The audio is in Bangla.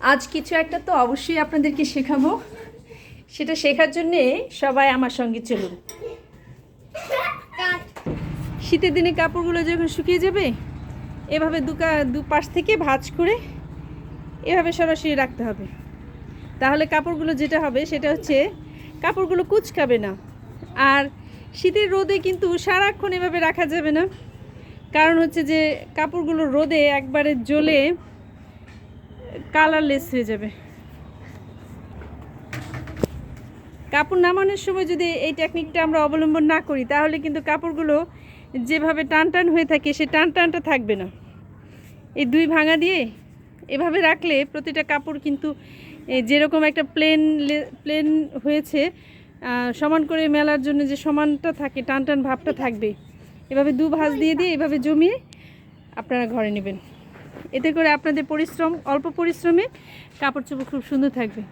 আজ কিছু একটা তো অবশ্যই আপনাদেরকে শেখাবো। সেটা শেখার জন্যে সবাই আমার সঙ্গে চলুন। শীতের দিনে কাপড়গুলো যখন শুকিয়ে যাবে, এভাবে দুকা দু পাশ থেকে ভাঁজ করে এভাবে সরাসরি রাখতে হবে। তাহলে কাপড়গুলো যেটা হবে সেটা হচ্ছে কাপড়গুলো কুচকাবে না। আর শীতের রোদে কিন্তু সারাক্ষণ এভাবে রাখা যাবে না। কারণ হচ্ছে যে কাপড়গুলো রোদে একবারে জ্বলে কালারলেস হয়ে যাবে। কাপড় নামানোর সময় যদি এই টেকনিকটা আমরা অবলম্বন না করি, তাহলে কিন্তু কাপড়গুলো যেভাবে টান টান হয়ে থাকে, সে টান টানটা থাকবে না। এই দুই ভাঙা দিয়ে এভাবে রাখলে প্রতিটা কাপড় কিন্তু যেরকম একটা প্লেন প্লেন হয়েছে সমান করে মেলার জন্য যে সমানটা থাকে, টান টান ভাবটা থাকবে। এভাবে দু ভাঁজ দিয়ে দিয়ে এভাবে জমিয়ে আপনারা ঘরে নেবেন। এতে করে আপনাদের পরিশ্রম অল্প পরিশ্রমে কাপড় চোপড় খুব সুন্দর থাকবে।